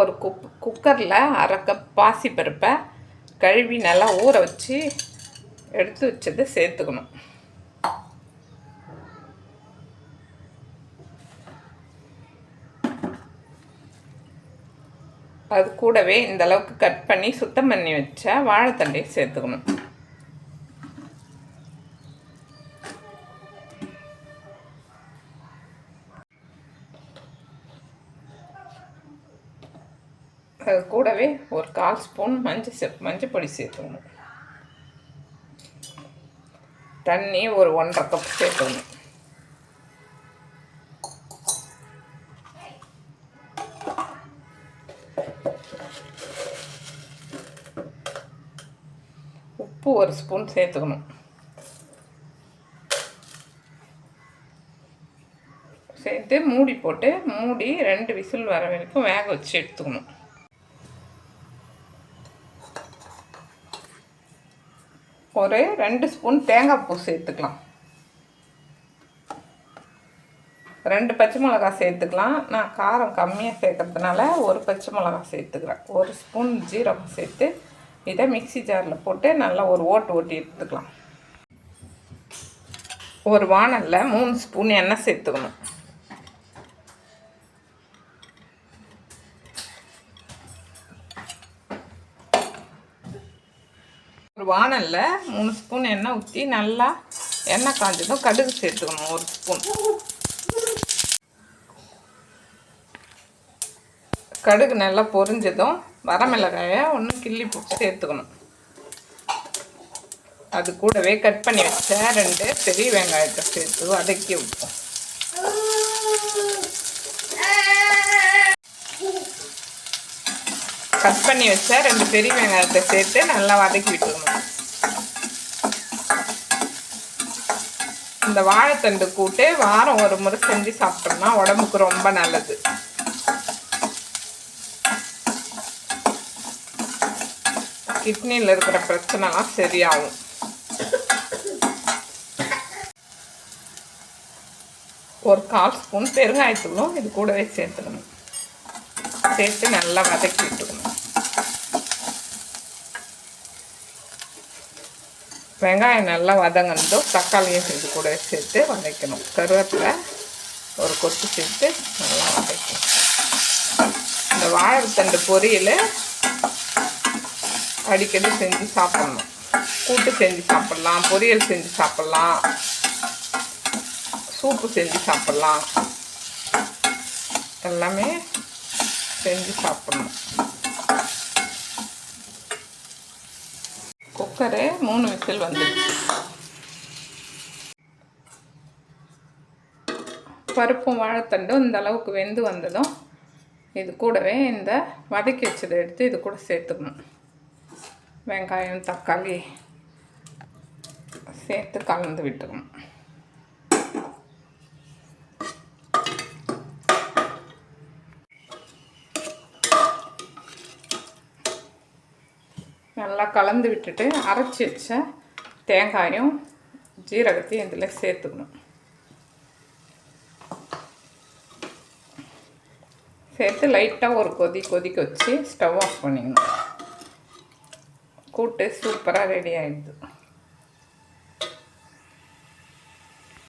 ஒரு குக் குக்கரில் அரை கப் பாசிப்பருப்பை கழுவி நல்லா ஊற வச்சு எடுத்து வச்சதை சேர்த்துக்கணும். அது கூடவே இந்த அளவுக்கு கட் பண்ணி சுத்தம் பண்ணி வச்ச வாழைத்தண்டையும் சேர்த்துக்கணும். அது கூடவே ஒரு கால் ஸ்பூன் மஞ்சள் செ மஞ்சள் பொடி சேர்த்துக்கணும். தண்ணி ஒரு ஒன்றரை கப் சேர்த்துக்கணும். உப்பு ஒரு ஸ்பூன் சேர்த்துக்கணும். சேர்த்து மூடி போட்டு மூடி ரெண்டு விசில் வர வரைக்கும் வேக வச்சு எடுத்துக்கணும். ஒரு ரெண்டு ஸ்பூன் தேங்காய் பூ சேர்த்துக்கலாம். ரெண்டு பச்சை மிளகா சேர்த்துக்கலாம். நான் காரம் கம்மியாக சேர்க்கறதுனால ஒரு பச்சை மிளகா சேர்த்துக்கிறேன். ஒரு ஸ்பூன் ஜீரகம் சேர்த்து இதை மிக்சி ஜாரில் போட்டு நல்லா ஒரு ஓட்டு ஓட்டி எடுத்துக்கலாம். ஒரு வானலில் மூணு ஸ்பூன் எண்ணெய் சேர்த்துக்கணும். ஒரு வானலில் மூணு ஸ்பூன் எண்ணெய் ஊற்றி நல்லா எண்ணெய் காஞ்சதும் கடுகு சேர்த்துக்கணும் ஒரு ஸ்பூன். கடுகு நல்லா பொரிஞ்சதும் வரமிளகாயை ஒன்று கிள்ளி போட்டு சேர்த்துக்கணும். அது கூடவே கட் பண்ணி வச்ச ரெண்டு பெரிய வெங்காயத்தை சேர்த்து வதக்கி வைப்போம் கட் பண்ணி வச்ச ரெண்டு பெரிய வெங்காயத்தை சேர்த்து நல்லா வதக்கி விட்டுக்கணும். இந்த வாழைத்தண்டு கூட்டு வாரம் ஒரு முறை செஞ்சு சாப்பிட்டோம்னா உடம்புக்கு ரொம்ப நல்லது. கிட்னியில் இருக்கிற பிரச்சனைலாம் சரியாகும். ஒரு கால் ஸ்பூன் பெருங்காயத்தூளும் இது கூடவே சேர்த்துக்கணும். சேர்த்து நல்லா வதக்கி விட்டுக்கணும். வெங்காயம் நல்லா வதங்கினதும் தக்காளியும் இது கூட சேர்த்து வதக்கணும். கருவேப்பிலை ஒரு கொத்து சேர்த்து நல்லா வதக்கணும். இந்த வாழைத்தண்டு பொரியல் அடிக்கடி செஞ்சு சாப்பிட்ணும். கூட்டு செஞ்சு சாப்பிட்லாம் பொரியல் செஞ்சு சாப்பிட்லாம் சூப்பு செஞ்சு சாப்பிட்லாம். எல்லாமே செஞ்சு சாப்பிட்ணும். குக்கரு மூணு விசில் வந்துடுச்சு பருப்பும் வாழைத்தண்டும் இந்த அளவுக்கு வெந்து வந்ததும் இது கூடவே இந்த வதக்கி வச்சதை எடுத்து இது கூட சேர்த்துக்கணும். வெங்காயம் தக்காளி சேர்த்து கலந்து விட்டுக்கணும். நல்லா கலந்து விட்டுட்டு அரைச்சி வச்ச தேங்காயும் ஜீரகத்தையும் இதில் சேர்த்துக்கணும். சேர்த்து லைட்டாக ஒரு கொதி கொதிக்க வச்சு ஸ்டவ் ஆஃப் பண்ணிக்கணும். கூட்டு சூப்பராக ரெடி ஆகிடுது